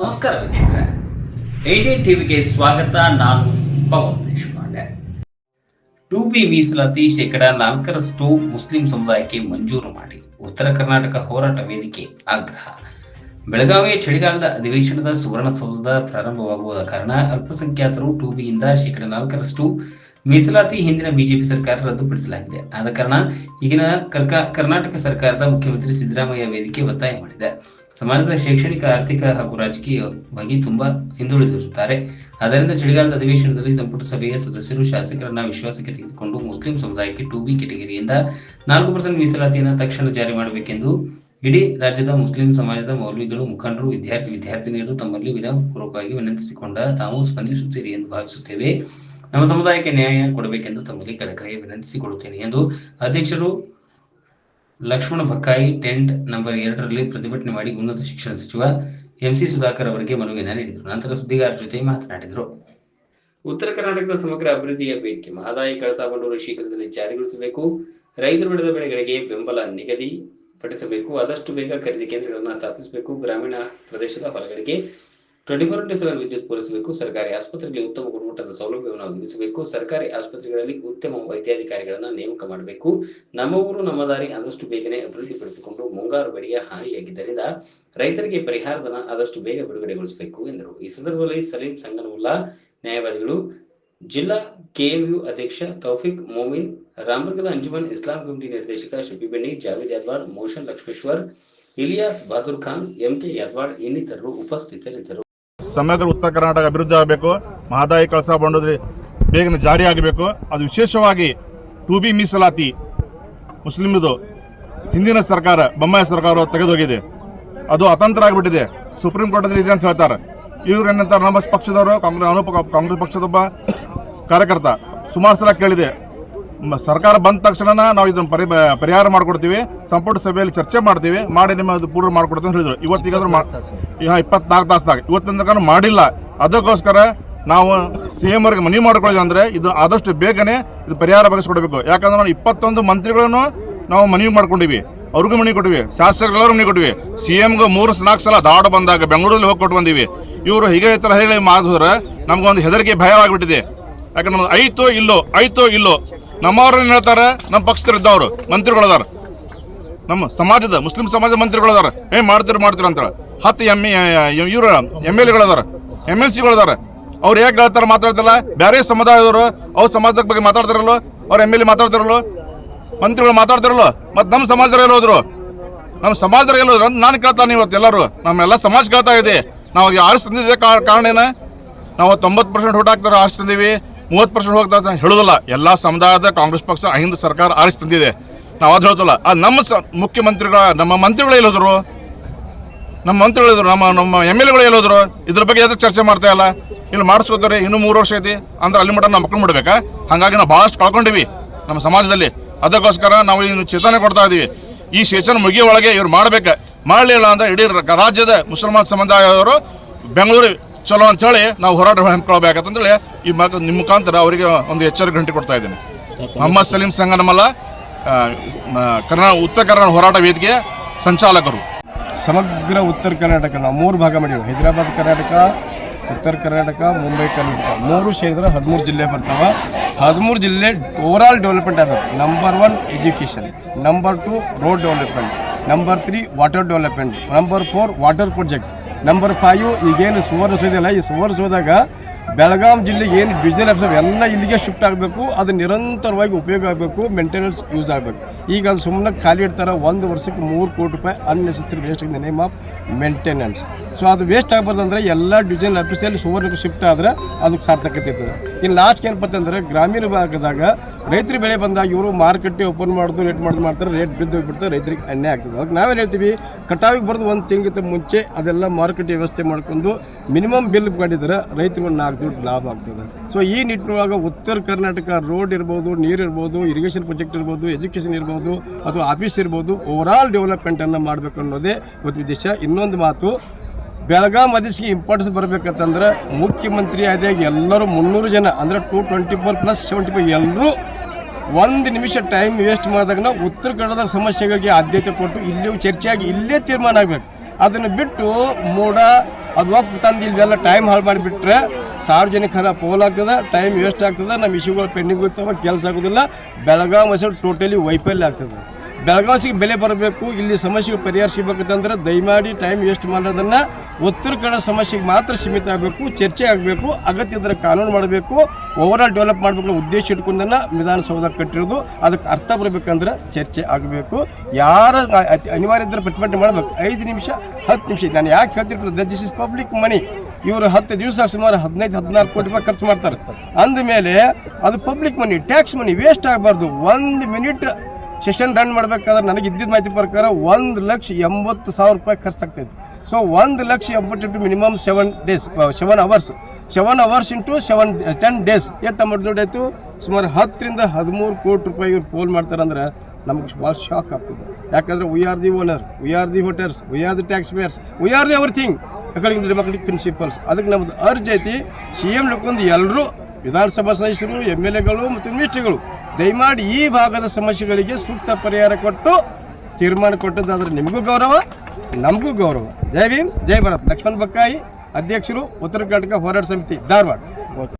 ನಮಸ್ಕಾರ ವೀಕ್ಷಕರೇ. ಐಡಿ ಟಿವಿಗೆ ಸ್ವಾಗತ. ನಾನು ಪವನ್ ದೇಶಪಾಂಡೆ. ಟು ಬಿ ಮೀಸಲಾತಿ ಶೇಕಡ ನಾಲ್ಕರಷ್ಟು ಮುಸ್ಲಿಂ ಸಮುದಾಯಕ್ಕೆ ಮಂಜೂರು ಮಾಡಿ. ಉತ್ತರ ಕರ್ನಾಟಕ ಹೋರಾಟ ವೇದಿಕೆ ಆಗ್ರಹ. ಬೆಳಗಾವಿಯ ಚಳಿಗಾಲದ ಅಧಿವೇಶನದ ಸುವರ್ಣಸೌಧದ ಪ್ರಾರಂಭವಾಗುವ ಕಾರಣ ಅಲ್ಪಸಂಖ್ಯಾತರು ಟು ಬಿಯಿಂದ ಶೇಕಡ ನಾಲ್ಕರಷ್ಟು ಮೀಸಲಾತಿ ಹಿಂದಿನ ಬಿಜೆಪಿ ಸರ್ಕಾರ ರದ್ದುಪಡಿಸಲಾಗಿದೆ. ಆದ ಕಾರಣ ಈಗಿನ ಕರ್ನಾಟಕ ಸರ್ಕಾರದ ಮುಖ್ಯಮಂತ್ರಿ ಸಿದ್ದರಾಮಯ್ಯ ವೇದಿಕೆ ಒತ್ತಾಯ ಮಾಡಿದೆ. ಸಮಾಜದ ಶೈಕ್ಷಣಿಕ, ಆರ್ಥಿಕ ಹಾಗೂ ರಾಜಕೀಯವಾಗಿ ತುಂಬಾ ಹಿಂದುಳಿದಿರುತ್ತಾರೆ. ಆದ್ದರಿಂದ ಚಳಿಗಾಲದ ಅಧಿವೇಶನದಲ್ಲಿ ಸಂಪುಟ ಸಭೆಯ ಸದಸ್ಯರು, ಶಾಸಕರನ್ನ ವಿಶ್ವಾಸಕ್ಕೆ ತೆಗೆದುಕೊಂಡು ಮುಸ್ಲಿಂ ಸಮುದಾಯಕ್ಕೆ ಟು ಬಿ ಕೆಟಗರಿಯಿಂದ ನಾಲ್ಕು ಪರ್ಸೆಂಟ್ ಮೀಸಲಾತಿಯನ್ನು ತಕ್ಷಣ ಜಾರಿ ಮಾಡಬೇಕೆಂದು ಇಡೀ ರಾಜ್ಯದ ಮುಸ್ಲಿಂ ಸಮಾಜದ ಮೌಲ್ವಿಗಳು, ಮುಖಂಡರು, ವಿದ್ಯಾರ್ಥಿ ವಿದ್ಯಾರ್ಥಿನಿಯರು ತಮ್ಮಲ್ಲಿ ವಿನಯಪೂರ್ವಕವಾಗಿ ವಿನಂತಿಸಿಕೊಂಡ ತಾವು ಸ್ಪಂದಿಸುತ್ತೀರಿ ಎಂದು ಭಾವಿಸುತ್ತೇವೆ. ನಮ್ಮ ಸಮುದಾಯಕ್ಕೆ ನ್ಯಾಯ ಕೊಡಬೇಕೆಂದು ತಮ್ಮಲ್ಲಿ ಕಳಕಳಿ ವಿನಂತಿಸಿಕೊಳ್ಳುತ್ತೇನೆ ಎಂದು ಅಧ್ಯಕ್ಷರು ಲಕ್ಷ್ಮಣ ಭಕ್ಕಾಯಿ ಟೆಂಟ್ ನಂಬರ್ ಎರಡರಲ್ಲಿ ಪ್ರತಿಭಟನೆ ಮಾಡಿ ಉನ್ನತ ಶಿಕ್ಷಣ ಸಚಿವ ಎಂಸಿ ಸುಧಾಕರ್ ಅವರಿಗೆ ಮನವಿಯನ್ನು ನೀಡಿದರು. ನಂತರ ಸುದ್ದಿಗಾರರ ಜೊತೆ ಮಾತನಾಡಿದರು. ಉತ್ತರ ಕರ್ನಾಟಕದ ಸಮಗ್ರ ಅಭಿವೃದ್ಧಿಯ ಬೇಡಿಕೆ ಮಹದಾಯಿ ಕಳಸಾ ಬಂಡೂರು ಶೀಘ್ರದಲ್ಲಿ ಜಾರಿಗೊಳಿಸಬೇಕು. ರೈತರು ಬೆಳೆದ ಬೆಳೆಗಳಿಗೆ ಬೆಂಬಲ ನಿಗದಿ ಪಡಿಸಬೇಕು. ಆದಷ್ಟು ಬೇಗ ಖರೀದಿ ಕೇಂದ್ರಗಳನ್ನು ಸ್ಥಾಪಿಸಬೇಕು. ಗ್ರಾಮೀಣ ಪ್ರದೇಶದ ಹೊಲಗಳಿಗೆ ಟ್ವೆಂಟಿ ಫೋರ್ ಇಂಟು ಸೆವೆನ್ ವಿದ್ಯುತ್ ಪೂರೈಸಬೇಕು. ಸರ್ಕಾರಿ ಆಸ್ಪತ್ರೆಗಳಿಗೆ ಉತ್ತಮ ಗುಣಮಟ್ಟದ ಸೌಲಭ್ಯವನ್ನು ಒದಗಿಸಬೇಕು. ಸರ್ಕಾರಿ ಆಸ್ಪತ್ರೆಗಳಲ್ಲಿ ಉತ್ತಮ ವೈದ್ಯಾಧಿಕಾರಿಗಳನ್ನು ನೇಮಕ ಮಾಡಬೇಕು. ನಮ್ಮ ಊರು, ನಮ್ಮ ದಾರಿ ಆದಷ್ಟು ಬೇಗನೆ ಅಭಿವೃದ್ಧಿಪಡಿಸಿಕೊಂಡು ಮುಂಗಾರು ಬೆಳೆಯ ಹಾನಿಯಾಗಿದ್ದರಿಂದ ರೈತರಿಗೆ ಪರಿಹಾರಧನ ಆದಷ್ಟು ಬೇಗ ಬಿಡುಗಡೆಗೊಳಿಸಬೇಕು ಎಂದರು. ಈ ಸಂದರ್ಭದಲ್ಲಿ ಸಲೀಂ ಸಂಗನವುಲ್ಲಾ ನ್ಯಾಯವಾದಿಗಳು ಜಿಲ್ಲಾ ಕೆಎಂಯು ಅಧ್ಯಕ್ಷ ತೌಫಿಕ್ ಮೋಮಿನ್, ರಾಮದುರ್ಗದ ಅಂಜುಮನ್ ಇಸ್ಲಾಂ ಕಮಿಟಿ ನಿರ್ದೇಶಕ ಶಫಿಬೆನ್ನಿ ಜಾವೇದ್ ಯಾದ್ವಾಡ್ ಮೋಷನ್ ಲಕ್ಷ್ಮೇಶ್ವರ್, ಇಲಿಯಾಸ್ ಬಹದ್ದೂರ್ ಖಾನ್ ಎಂಕೆ ಯಾದ್ವಾಡ್ ಇನ್ನಿತರರು ಉಪಸ್ಥಿತರಿದ್ದರು. ಸಮಗ್ರ ಉತ್ತರ ಕರ್ನಾಟಕ ಅಭಿವೃದ್ಧಿ ಆಗಬೇಕು, ಮಹದಾಯಿ ಕಳಸ ಬಂಡೋದ್ರಿ ಬೇಗನೆ ಜಾರಿ ಆಗಬೇಕು. ಅದು ವಿಶೇಷವಾಗಿ ಟು ಬಿ ಮೀಸಲಾತಿ ಮುಸ್ಲಿಮ್ದು ಹಿಂದಿನ ಸರ್ಕಾರ, ಬೊಮ್ಮಾಯಿ ಸರ್ಕಾರ ತೆಗೆದೋಗಿದೆ. ಅದು ಅತಂತ್ರ ಆಗಿಬಿಟ್ಟಿದೆ. ಸುಪ್ರೀಂ ಕೋರ್ಟಲ್ಲಿ ಇದೆ ಅಂತ ಹೇಳ್ತಾರೆ. ಇವ್ರು ಏನಂತಾರೆ, ನಮ್ಮ ಪಕ್ಷದವರು, ಕಾಂಗ್ರೆಸ್ ಅನುಪ ಕಾಂಗ್ರೆಸ್ ಪಕ್ಷದೊಬ್ಬ ಕಾರ್ಯಕರ್ತ. ಸುಮಾರು ಸಲ ಕೇಳಿದೆ ಸರ್ಕಾರ ಬಂದ ತಕ್ಷಣ ನಾವು ಇದನ್ನು ಪರಿ ಪರಿಹಾರ ಮಾಡಿಕೊಡ್ತೀವಿ. ಸಂಪುಟ ಸಭೆಯಲ್ಲಿ ಚರ್ಚೆ ಮಾಡ್ತೀವಿ. ಮಾಡಿ ನಿಮ್ಮ ಅದು ಪೂರ್ವ ಮಾಡಿಕೊಡ್ತೀವಿ ಅಂತ ಹೇಳಿದ್ರು. ಇವತ್ತಿಗಾದ್ರೂ ಈಗ ಇಪ್ಪತ್ನಾಲ್ಕು ತಾಸ್ದಾಗ. ಇವತ್ತಿನ ತನಕ ಮಾಡಿಲ್ಲ. ಅದಕ್ಕೋಸ್ಕರ ನಾವು ಸಿ ಎಂ ಅವರಿಗೆ ಮನವಿ ಮಾಡ್ಕೊಳ್ಳೋದು ಅಂದ್ರೆ ಇದು ಆದಷ್ಟು ಬೇಗನೆ ಇದು ಪರಿಹಾರ ಬಗೆಸ್ಕೊಡ್ಬೇಕು. ಯಾಕಂದ್ರೆ ನಾವು ಇಪ್ಪತ್ತೊಂದು ಮಂತ್ರಿಗಳನ್ನು ನಾವು ಮನವಿ ಮಾಡ್ಕೊಂಡಿವಿ. ಅವ್ರಿಗೂ ಮನವಿ ಕೊಟ್ಟಿವಿ. ಶಾಸಕರು ಮನವಿ ಕೊಟ್ಟಿವಿ. ಸಿ ಎಮ್ಗೆ ಮೂರು ನಾಲ್ಕು ಸಲ ದಾಡ ಬಂದಾಗ ಬೆಂಗಳೂರಲ್ಲಿ ಹೋಗಿ ಕೊಟ್ಟು ಬಂದೀವಿ. ಇವರು ಹೀಗೆ ಈ ಥರ ಹೇಳಿ ಮಾಡಿದ್ರೆ ನಮ್ಗೊಂದು ಹೆದರಿಕೆ ಭಯವಾಗಿಬಿಟ್ಟಿದೆ. ಯಾಕಂದ್ರೆ ನಮ್ಗೆ ಐತೋ ಇಲ್ಲೋ ಐತೋ ಇಲ್ಲೋ. ನಮ್ಮವ್ರನ್ನ ಹೇಳ್ತಾರೆ? ನಮ್ಮ ಪಕ್ಷದಲ್ಲಿದ್ದವರು ಮಂತ್ರಿಗಳದಾರ ನಮ್ಮ ಸಮಾಜದ, ಮುಸ್ಲಿಂ ಸಮಾಜದ ಮಂತ್ರಿಗಳದಾರ ಏ, ಮಾಡ್ತೀರಿ, ಮಾಡ್ತೀರ ಅಂತೇಳಿ. ಹತ್ತು ಎಂ ಇವರು ಎಂ ಎಲ್ ಎಗಳದಾರ ಎಂ ಎಲ್ ಸಿಗಳದಾರ ಅವ್ರು ಹೇಗೆ ಹೇಳ್ತಾರೆ ಮಾತಾಡ್ತಾರಲ್ಲ ಬೇರೆ ಸಮುದಾಯದವರು, ಅವ್ರ ಸಮಾಜದ ಬಗ್ಗೆ ಮಾತಾಡ್ತಾರಲ್ಲ ಅವ್ರ ಎಂ ಎಲ್ ಎ ಮಾತಾಡ್ತಾರಲ್ಲ ಮಂತ್ರಿಗಳು ಮಾತಾಡ್ತಾರಲ್ಲ ಮತ್ತು ನಮ್ಮ ಸಮಾಜದವ್ರು ಎಲ್ಲಿ ಹೋದ್ರು? ನಮ್ಮ ಸಮಾಜದವ್ರು ಎಲ್ಲಿ ಹೋದ್ರು ಅಂತ ನಾನು ಕೇಳ್ತಾನೆ ಇವತ್ತು ಎಲ್ಲರೂ. ನಮ್ಮೆಲ್ಲ ಸಮಾಜ ಕೇಳ್ತಾ ಇದೆ. ನಾವು ಆರಿಸಿ ತಂದಿದ್ದೆ ಕಾ- ಕಾರಣ ಏನ? ನಾವು ತೊಂಬತ್ತು ಪರ್ಸೆಂಟ್ ಓಟ್ ಹಾಕ್ತಾರೆ ಮೂವತ್ತು ಪರ್ಸೆಂಟ್ ಹೋಗ್ತಾ ಅಂತ ಹೇಳೋದಲ್ಲ. ಎಲ್ಲ ಸಮುದಾಯದ ಕಾಂಗ್ರೆಸ್ ಪಕ್ಷ ಅಹಿಂದ ಸರ್ಕಾರ ಆರಿಸಿ ತಂದಿದೆ. ನಾವು ಅದು ಹೇಳ್ತಲ್ಲ ಅದು ನಮ್ಮ ಸ ಮುಖ್ಯಮಂತ್ರಿಗಳ, ನಮ್ಮ ಮಂತ್ರಿಗಳು ಎಲ್ಲಿದ್ರು? ನಮ್ಮ ಮಂತ್ರಿಗಳು ಇದ್ರು ನಮ್ಮ ನಮ್ಮ ಎಂ ಎಲ್ ಎಗಳು ಎಲ್ಲಿದ್ರು? ಇದ್ರ ಬಗ್ಗೆ ಯಾವುದೇ ಚರ್ಚೆ ಮಾಡ್ತಾ ಇಲ್ಲ? ಇಲ್ಲಿ ಮಾಡಿಸ್ಕೋತಾರೆ, ಇನ್ನೂ ಮೂರು ವರ್ಷ ಐತಿ. ಅಂದ್ರೆ ಅಲ್ಲಿ ಮಟ್ಟ ನಾವು ಮಕ್ಕಳು ಮಾಡಬೇಕಾ ಹಾಗಾಗಿ ನಾವು ಭಾಳಷ್ಟು ಕಳ್ಕೊಂಡಿವಿ ನಮ್ಮ ಸಮಾಜದಲ್ಲಿ. ಅದಕ್ಕೋಸ್ಕರ ನಾವು ಇನ್ನು ಚೇತನೆ ಕೊಡ್ತಾ ಇದ್ದೀವಿ ಈ ಚೇತನ ಮುಗಿಯ ಒಳಗೆ ಇವ್ರು ಮಾಡ್ಬೇಕು. ಮಾಡಲಿಲ್ಲ ಅಂದ್ರೆ ಇಡೀ ರಾಜ್ಯದ ಮುಸಲ್ಮಾನ್ ಸಮುದಾಯದವರು ಬೆಂಗಳೂರು ಚಲೋ ಅಂತೇಳಿ ನಾವು ಹೋರಾಟ ಹಮ್ಮಿಕೊಳ್ಬೇಕಂತೇಳಿ ಈ ಮಗ ನಿಮ್ಮ ಮುಖಾಂತರ ಅವರಿಗೆ ಒಂದು ಎಚ್ಚರಿಕೆ ಗಂಟೆ ಕೊಡ್ತಾ ಇದ್ದೀನಿ. ಮೊಹಮ್ಮದ್ ಸಲೀಂ ಸಂಗನಮಲ್ಲ ಕರ್ನಾ ಉತ್ತರ ಕರ್ನಾಟಕ ಹೋರಾಟ ವೇದಿಕೆ ಸಂಚಾಲಕರು. ಸಮಗ್ರ ಉತ್ತರ ಕರ್ನಾಟಕ ನಾವು ಮೂರು ಭಾಗ ಮಾಡಿವೆ. ಹೈದರಾಬಾದ್ ಕರ್ನಾಟಕ ಉತ್ತರ ಕರ್ನಾಟಕ ಮುಂಬೈ ಕರ್ನಾಟಕ. ಮೂರು ಸೇರಿದ್ರೆ ಹದಿಮೂರು ಜಿಲ್ಲೆ ಬರ್ತಾವೆ. ಹದಿಮೂರು ಜಿಲ್ಲೆ ಓವರಾಲ್ ಡೆವಲಪ್ಮೆಂಟ್ ಆಗಬೇಕು number one education number two road development number three water development number four water project number five ಈಗೇನು ಸುವರ್ಣ ಇದೆಯಲ್ಲ ಈ ಸುವರ್ಣಸೌಧದಾಗ ಬೆಳಗಾಂ ಜಿಲ್ಲೆಗೆ ಏನು ಬಿಸ್ನೆಸ್ ಎಲ್ಲ ಇಲ್ಲಿಗೆ ಶಿಫ್ಟ್ ಆಗಬೇಕು. ಅದು ನಿರಂತರವಾಗಿ ಉಪಯೋಗ ಆಗಬೇಕು ಮೇಂಟೆನೆನ್ಸ್ ಯೂಸ್ ಆಗಬೇಕು. ಈಗ ಅದು ಸುಮ್ಮನೆ ಖಾಲಿ ಇಡ್ತಾರೆ, ಒಂದು ವರ್ಷಕ್ಕೆ ಮೂರು ಕೋಟಿ ರೂಪಾಯಿ ಅನ್ನೆಸೆಸರಿ ವೇಸ್ಟ್ ಆಗಿದೆ. ನೇಮ್ ಆಫ್ ಮೇಂಟೆನೆನ್ಸ್ ಸೊ ಅದು ವೇಸ್ಟ್ ಆಗ್ಬಾರ್ದು ಅಂದರೆ ಎಲ್ಲ ಡಿವಿಷನ್ ಆಫೀಸಲ್ಲಿ ಸುವರ್ಣಕ್ಕೆ ಶಿಫ್ಟ್ ಆದರೆ ಅದಕ್ಕೆ ಸಾರ್ಥಕತೆ ಇರ್ತದೆ. ಇನ್ನು ಲಾಸ್ಟ್ ಏನಪ್ಪ ಅಂತಂದ್ರೆ ಗ್ರಾಮೀಣ ಭಾಗದಾಗ ರೈತರು ಬೆಳೆ ಬಂದಾಗ ಇವರು ಮಾರ್ಕೆಟ್ ಓಪನ್ ಮಾಡೋದು ರೇಟ್ ಮಾಡೋದು ಮಾಡ್ತಾರೆ ರೇಟ್ ಬಿದ್ದು ಹೋಗಿಬಿಡ್ತಾರೆ, ರೈತರಿಗೆ ಅನ್ಯಾಯ ಆಗ್ತದೆ. ಅದಕ್ಕೆ ನಾವೇನು ಹೇಳ್ತೀವಿ? ಕಟಾವಿಗೆ ಬರೆದು ಒಂದು ತಿಂಗಿಂತ ಮುಂಚೆ ಅದೆಲ್ಲ ಮಾರ್ಕೆಟ್ ವ್ಯವಸ್ಥೆ ಮಾಡ್ಕೊಂಡು ಮಿನಿಮಮ್ ಬಿಲ್ ಮಾಡಿದ್ರೆ ರೈತರಿಗೆ ಒಂದು ನಾಲ್ಕು ದುಡ್ಡು ಲಾಭ ಆಗ್ತದೆ. ಸೊ ಈ ನಿಟ್ಟಿನೊಳಗೆ ಉತ್ತರ ಕರ್ನಾಟಕ ರೋಡ್ ಇರ್ಬೋದು, ನೀರು ಇರ್ಬೋದು ಇರಿಗೇಷನ್ ಪ್ರಾಜೆಕ್ಟ್ ಇರ್ಬೋದು ಎಜುಕೇಷನ್ ಇರ್ಬೋದು ಅಥವಾ ಆಫೀಸ್ ಇರ್ಬೋದು ಓವರಾಲ್ ಡೆವಲಪ್ಮೆಂಟನ್ನು ಮಾಡಬೇಕು ಅನ್ನೋದೇ ಒಂದು ಉದ್ದೇಶ. ಇನ್ನೊಂದು ಮಾತು, ಬೆಳಗಾಂ ಅಧಿಸಿಗೆ ಇಂಪಾರ್ಟೆನ್ಸ್ ಬರಬೇಕಂತಂದ್ರೆ ಮುಖ್ಯಮಂತ್ರಿ ಆದಾಗ ಎಲ್ಲರೂ ಮುನ್ನೂರು ಜನ, ಅಂದರೆ two twenty four plus seventy five ಎಲ್ಲರೂ ಒಂದು ನಿಮಿಷ ಟೈಮ್ ವೇಸ್ಟ್ ಮಾಡಿದಾಗ ಉತ್ತರ ಕನ್ನಡದ ಸಮಸ್ಯೆಗಳಿಗೆ ಆದ್ಯತೆ ಕೊಟ್ಟು ಇಲ್ಲಿಯೂ ಚರ್ಚೆಯಾಗಿ ಇಲ್ಲೇ ತೀರ್ಮಾನ ಆಗಬೇಕು. ಅದನ್ನು ಬಿಟ್ಟು ಮೂಡ, ಅದು ಒಪ್ಪು ತಂದು ಇಲ್ಲದೆಲ್ಲ ಟೈಮ್ ಹಾಳು ಮಾಡಿಬಿಟ್ರೆ ಸಾರ್ವಜನಿಕರ ಪೋಲ್ ಆಗ್ತದೆ ಟೈಮ್ ವೇಸ್ಟ್ ಆಗ್ತದೆ ನಮ್ಮ ಇಶ್ಯೂಗಳು ಪೆಂಡಿಂಗ್ ಹೋಗ್ತವೆ ಕೆಲಸ ಆಗೋದಿಲ್ಲ. ಬೆಳಗಾವಿ, ಮೈಸೂರು ಟೋಟಲಿ ವೈಫಲ್ಯ ಆಗ್ತದೆ. ಬೆಳಗಾವಿಗೆ ಬೆಲೆ ಬರಬೇಕು, ಇಲ್ಲಿ ಸಮಸ್ಯೆಗೆ ಪರಿಹಾರ ಸಿಗಬೇಕಂತಂದ್ರೆ ದಯಮಾಡಿ ಟೈಮ್ ವೇಸ್ಟ್ ಮಾಡೋದನ್ನು ಉತ್ತರ ಕನ್ನಡ ಸಮಸ್ಯೆಗೆ ಮಾತ್ರ ಸೀಮಿತ ಆಗಬೇಕು, ಚರ್ಚೆ ಆಗಬೇಕು, ಅಗತ್ಯ ಇದ್ದರೆ ಕಾನೂನು ಮಾಡಬೇಕು ಓವರಾಲ್ ಡೆವಲಪ್ ಮಾಡಬೇಕು ಉದ್ದೇಶ ಇಟ್ಕೊಂಡನ್ನ ವಿಧಾನಸೌಧ ಕಟ್ಟಿರೋದು. ಅದಕ್ಕೆ ಅರ್ಥ ಬರಬೇಕಂದ್ರೆ ಚರ್ಚೆ ಆಗಬೇಕು. ಯಾರ ಅನಿವಾರ್ಯ ಇದ್ದರೆ ಪ್ರತಿಭಟನೆ ಮಾಡಬೇಕು. ಐದು ನಿಮಿಷ, ಹತ್ತು ನಿಮಿಷ. ನಾನು ಯಾಕೆ ಹೇಳ್ತಿರ್ತೀನಿ ದಿಸ್ ಇಸ್ ಪಬ್ಲಿಕ್ ಮನಿ ಇವರು ಹತ್ತು ದಿವಸ ಸುಮಾರು ಹದಿನೈದು ಹದಿನಾರು ಕೋಟಿ ರೂಪಾಯಿ ಖರ್ಚು ಮಾಡ್ತಾರೆ. ಅಂದಮೇಲೆ ಅದು public money tax money waste ಆಗಬಾರ್ದು. ಒಂದು ಮಿನಿಟ್ ಸೆಷನ್ ರನ್ ಮಾಡಬೇಕಾದ್ರೆ ನನಗೆ ಇದ್ದಿದ್ದ ಮಾಹಿತಿ ಪ್ರಕಾರ ಒಂದು ಲಕ್ಷ ಎಂಬತ್ತು ಸಾವಿರ ರೂಪಾಯಿ ಖರ್ಚಾಗ್ತೈತಿ. ಸೊ ಒಂದು ಲಕ್ಷ ಎಂಬತ್ತು into minimum seven days seven hours seven hours into seven ten days ಎಷ್ಟು ಅಮೌಂಟ್ ಆಯಿತು? ಸುಮಾರು ಹತ್ತರಿಂದ ಹದಿಮೂರು ಕೋಟಿ ರೂಪಾಯಿ ಇವ್ರು ಪೋಲ್ ಮಾಡ್ತಾರಂದ್ರೆ ನಮಗೆ ಭಾಳ ಶಾಕ್ ಆಗ್ತದೆ. ಯಾಕಂದ್ರೆ we are the owner we are the hotels we are the tax payers we are the everything democratic principles ಅದಕ್ಕೆ ನಮ್ಮದು ಅರ್ಜಿ ಐತಿ. ಸಿ ಎಂ ಹಿಡ್ಕೊಂಡು ಎಲ್ಲರೂ ವಿಧಾನಸಭಾ ಸದಸ್ಯರು ಎಂ ಎಲ್ ಎಗಳು ಮತ್ತು ಮಿನಿಸ್ಟ್ರಿಗಳು, ದಯಮಾಡಿ ಈ ಭಾಗದ ಸಮಸ್ಯೆಗಳಿಗೆ ಸೂಕ್ತ ಪರಿಹಾರ ಕೊಟ್ಟು, ತೀರ್ಮಾನ ಕೊಟ್ಟದ್ದಾದ್ರೆ ನಿಮಗೂ ಗೌರವ, ನಮಗೂ ಗೌರವ. ಜೈ ಭೀಮ್, ಜೈ ಭಾರತ್. ಲಕ್ಷ್ಮಣ್ ಬಕ್ಕಾಯಿ ಅಧ್ಯಕ್ಷರು, ಉತ್ತರ ಕರ್ನಾಟಕ ಹೋರಾಟ ಸಮಿತಿ, ಧಾರವಾಡ.